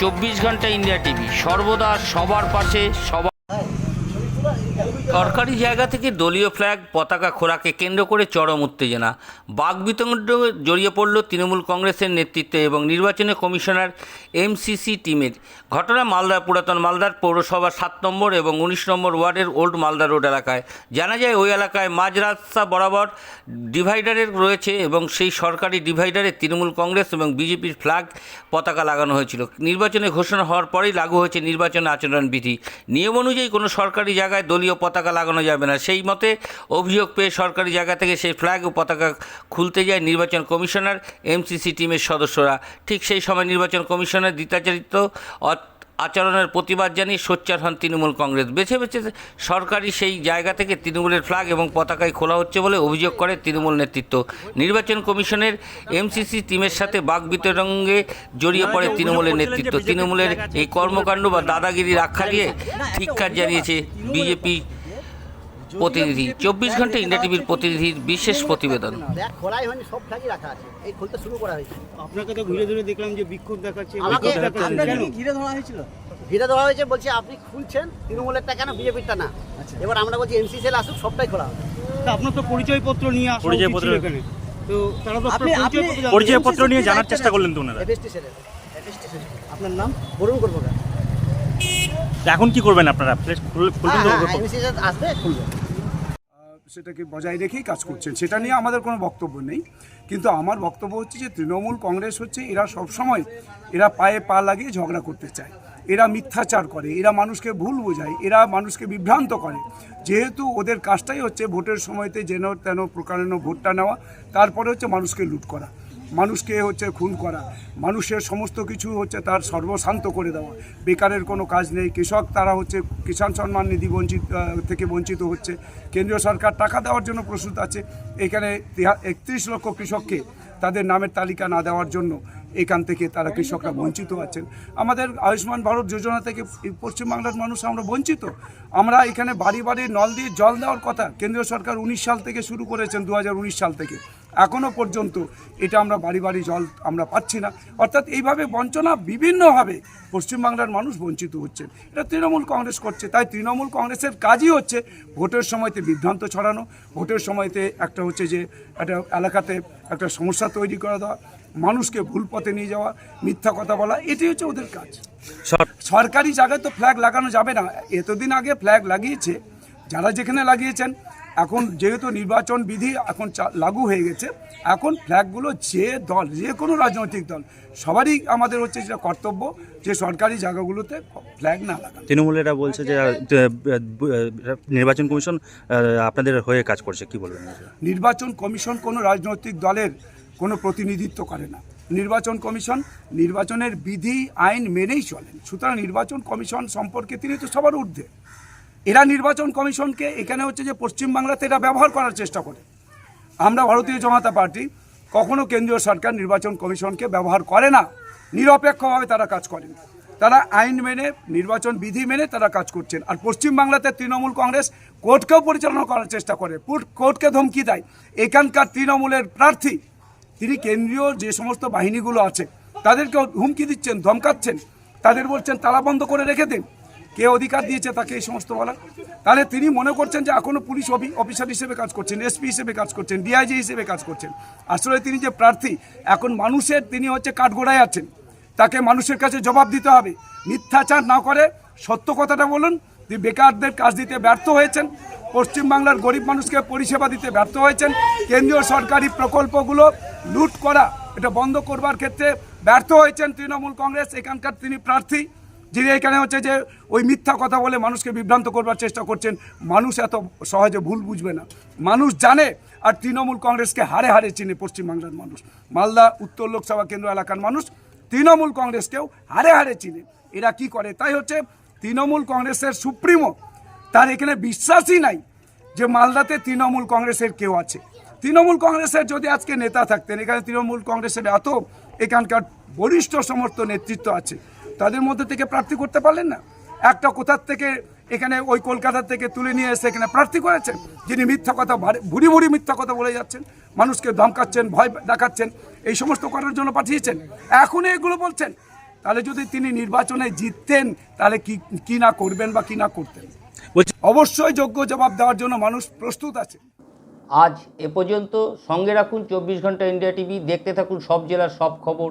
চব্বিশ ঘণ্টা India TV সর্বদা সবার পাশে সবার সরকারি জায়গা থেকে দলীয় ফ্ল্যাগ পতাকা খোরাকে কেন্দ্র করে চরম উত্তেজনা। বাগবিতণ্ডে জড়িয়ে পড়ল তৃণমূল কংগ্রেসের নেতৃত্বে এবং নির্বাচনে কমিশনার এমসিসি টিমের। ঘটনা মালদার পুরাতন মালদার পৌরসভা সাত নম্বর এবং উনিশ নম্বর ওয়ার্ডের ওল্ড মালদা রোড এলাকায়। জানা যায়, ওই এলাকায় মাঝ রাস্তা বরাবর ডিভাইডারের রয়েছে এবং সেই সরকারি ডিভাইডারে তৃণমূল কংগ্রেস এবং বিজেপির ফ্ল্যাগ পতাকা লাগানো হয়েছিল। নির্বাচনে ঘোষণা হওয়ার পরেই লাগু হয়েছে নির্বাচন আচরণবিধি। নিয়ম অনুযায়ী কোনো সরকারি জায়গায় দলীয় পতাকা লাগানো যাবে না। সেই মতে অভিযোগ পেয়ে সরকারি জায়গা থেকে সেই ফ্ল্যাগ ও পতাকা খুলতে যায় নির্বাচন কমিশনার এমসিসি টিমের সদস্যরা। ঠিক সেই সময় নির্বাচন কমিশনার দ্বিতাচারিত আচরণের প্রতিবাদ জানিয়ে সোচ্চার হন তৃণমূল কংগ্রেস। বেছে বেছে সরকারি সেই জায়গা থেকে তৃণমূলের ফ্ল্যাগ এবং পতাকায় খোলা হচ্ছে বলে অভিযোগ করে তৃণমূল নেতৃত্ব। নির্বাচন কমিশনের এমসিসি টিমের সাথে বাগবিতরঙ্গে জড়িয়ে পড়ে তৃণমূলের নেতৃত্ব। তৃণমূলের এই কর্মকাণ্ড বা দাদাগিরির আখ্যা দিয়ে ধিক্কার জানিয়েছে বিজেপি প্রতিনিধি চব্বিশ ঘণ্টা ইন্ডিয়া টিভির প্রতিনিধির বিশেষ প্রতিবেদন। খোলাই হয়নি সব ফ্ল্যাগই রাখা আছে। এই খুলতে শুরু করা হয়েছে। আপনাকে তো ঘুরে ঘুরে দেখলাম যে বিক্ষোভ দেখাচ্ছে আমাকে বিক্ষোভ দেখাচ্ছেন আপনাকে কেন? ঘিরে ধরা হয়েছিল। ঘিরে ধরা হয়েছে বলছে আপনি খুলছেন তৃণমূলেরটা কেন বিজেপিরটা না। এবার আমরা বলছি এমসিসিএল আসুক সবটাই খোলা হবে। আপনার তো পরিচয়পত্র নিয়ে পরিচয়পত্র। এখানে। তো তারা তো আপনার আপনি- আপনি- পরিচয়পত্র নিয়ে জানার চেষ্টা করলেন তো ওনারা। এফএসটি সেলের এফএসটি সেলের আপনার নাম? বরুণ করব। এখন কি করবেন আপনারা? প্লেস খুলবেন আসবে খুলবে সেটাকে বজায় রেখেই কাজ করছেন সেটা নিয়ে আমাদের কোনো বক্তব্য নেই। কিন্তু আমার বক্তব্য হচ্ছে যে, তৃণমূল কংগ্রেস হচ্ছে, এরা সবসময় এরা পায়ে পা লাগিয়ে ঝগড়া করতে চায়। এরা মিথ্যাচার করে, এরা মানুষকে ভুল বোঝায়, এরা মানুষকে বিভ্রান্ত করে। যেহেতু ওদের কাজটাই হচ্ছে ভোটের সময়তে যেন তেন প্রকারেণ ভোটটা নেওয়া, তারপরে হচ্ছে মানুষকে লুট করা। মানুষকে হচ্ছে খুন করা, মানুষের সমস্ত কিছু হচ্ছে তার সর্বশান্ত করে দেওয়া, বেকারের কোনো কাজ নেই, কৃষক তারা হচ্ছে কিষাণ সম্মান নিধি বঞ্চিত থেকে বঞ্চিত হচ্ছে, কেন্দ্রীয় সরকার টাকা দেওয়ার জন্য প্রস্তুত আছে, এখানে একত্রিশ লক্ষ কৃষককে তাদের নামের তালিকা না দেওয়ার জন্য এখান থেকে তারা কৃষকরা বঞ্চিত আছেন। আমাদের আয়ুষ্মান ভারত যোজনা থেকে পশ্চিমবাংলার মানুষ আমরা বঞ্চিত। আমরা এখানে বাড়ি বাড়ি নল দিয়ে জল দেওয়ার কথা কেন্দ্রীয় সরকার উনিশ সাল থেকে শুরু করেছেন দু হাজার উনিশ সাল থেকে। এখনও পর্যন্ত এটা আমরা বাড়ি বাড়ি জল আমরা পাচ্ছি না। অর্থাৎ এইভাবে বঞ্চনা বিভিন্নভাবে পশ্চিমবাংলার মানুষ বঞ্চিত হচ্ছে। এটা তৃণমূল কংগ্রেস করছে তাই তৃণমূল কংগ্রেসের কাজই হচ্ছে ভোটের সময়তে বিভ্রান্ত ছড়ানো ভোটের সময়তে একটা হচ্ছে যে একটা এলাকাতে একটা সমস্যা তৈরি করে দেওয়া মানুষকে ভুল পথে নিয়ে যাওয়া মিথ্যা কথা বলা এটাই হচ্ছে ওদের কাজ। সরকারি জায়গায় তো ফ্ল্যাগ লাগানো যাবে না। এতদিন আগে ফ্ল্যাগ লাগিয়েছে যারা যেখানে লাগিয়েছেন এখন যেহেতু নির্বাচন বিধি এখন লাগু হয়ে গেছে এখন ফ্ল্যাগগুলো যে দল যে কোনো রাজনৈতিক দল সবারই আমাদের হচ্ছে যেটা কর্তব্য যে সরকারি জায়গাগুলোতে ফ্ল্যাগ না লাগানো। তৃণমূলেরা বলছে যে নির্বাচন কমিশন আপনাদের হয়ে কাজ করছে কি বলবেন? নির্বাচন কমিশন কোনো রাজনৈতিক দলের কোনো প্রতিনিধিত্ব করে না। নির্বাচন কমিশন নির্বাচনের বিধি আইন মেনেই চলেন সুতরাং নির্বাচন কমিশন সম্পর্কে তিনি তো সবার ঊর্ধ্বে। এরা নির্বাচন কমিশনকে এখানে হচ্ছে যে পশ্চিমবাংলাতে এরা ব্যবহার করার চেষ্টা করে। আমরা ভারতীয় জনতা পার্টি কখনো কেন্দ্রীয় সরকার নির্বাচন কমিশনকে ব্যবহার করে না। নিরপেক্ষভাবে তারা কাজ করেন। তারা আইন মেনে, নির্বাচন বিধি মেনে তারা কাজ করছেন। আর পশ্চিমবাংলাতে তৃণমূল কংগ্রেস কোর্টকেও পরিচালনা করার চেষ্টা করে। কোর্টকে ধমকি দেয়। এখানকার তৃণমূলের প্রার্থী, তিনি কেন্দ্রীয় যে সমস্ত বাহিনীগুলো আছে তাদেরকে হুমকি দিচ্ছেন, ধমকাচ্ছেন। তাদের বলছেন, তালা বন্ধ করে রেখে দেন। কে অধিকার দিয়েছে তাকে এই সমস্ত বলার? তাহলে তিনি মনে করছেন যে এখনও পুলিশ অফি- অফিসার হিসেবে কাজ করছেন, এসপি হিসেবে কাজ করছেন, ডিআইজি হিসেবে কাজ করছেন। আসলে তিনি যে প্রার্থী, এখন মানুষের তিনি হচ্ছে কাঠগোড়ায় আছেন। তাকে মানুষের কাছে জবাব দিতে হবে। মিথ্যাচার না করে সত্য কথাটা বলুন। তিনি বেকারদের কাজ দিতে ব্যর্থ হয়েছেন। পশ্চিমবাংলার গরিব মানুষকে পরিষেবা দিতে ব্যর্থ হয়েছেন। কেন্দ্রীয় সরকারি প্রকল্পগুলো লুট করা, এটা বন্ধ করবার ক্ষেত্রে ব্যর্থ হয়েছেন তৃণমূল কংগ্রেস। এখানকার তিনি প্রার্থী। যিনি এখানে হচ্ছে যে ওই মিথ্যা কথা বলে মানুষকে বিভ্রান্ত করবার চেষ্টা করছেন, মানুষ এত সহজে ভুল বুঝবে না। মানুষ জানে আর তৃণমূল কংগ্রেসকে হারে হারে চিনে পশ্চিমবাংলার মানুষ। মালদা উত্তর লোকসভা কেন্দ্র এলাকার মানুষ তৃণমূল কংগ্রেসকেও হারে হারে চিনে। এরা কি করে? তাই হচ্ছে তৃণমূল কংগ্রেসের সুপ্রিমো, তার এখানে বিশ্বাসই নাই যে মালদাতে তৃণমূল কংগ্রেসের কেউ আছে। তৃণমূল কংগ্রেসের যদি আজকে নেতা থাকতেন, এখানে তৃণমূল কংগ্রেসের এত এখানকার বরিষ্ঠ সমর্থ নেতৃত্ব আছে তাদের মধ্যে থেকে প্রার্থী করতে পারলেন না। একটা কোথার থেকে এখানে ওই কলকাতা থেকে তুলে নিয়ে এসে এখানে প্রার্থী করেছেন যিনি মিথ্যা কথা ভারে- ভুরি ভুরি মিথ্যা কথা বলে যাচ্ছেন মানুষকে ধমকাচ্ছেন ভয় দেখাচ্ছেন এই সমস্ত করার জন্য পাঠিয়েছেন। এখনই এগুলো বলছেন তাহলে যদি তিনি নির্বাচনে জিততেন তাহলে কি কি না করবেন বা কি না করতেন? বলছি অবশ্যই যোগ্য জবাব দেওয়ার জন্য মানুষ প্রস্তুত আছে। আজ এ পর্যন্ত সঙ্গে রাখুন চব্বিশ ঘণ্টা ইন্ডিয়া টিভি দেখতে থাকুন সব জেলার সব খবর।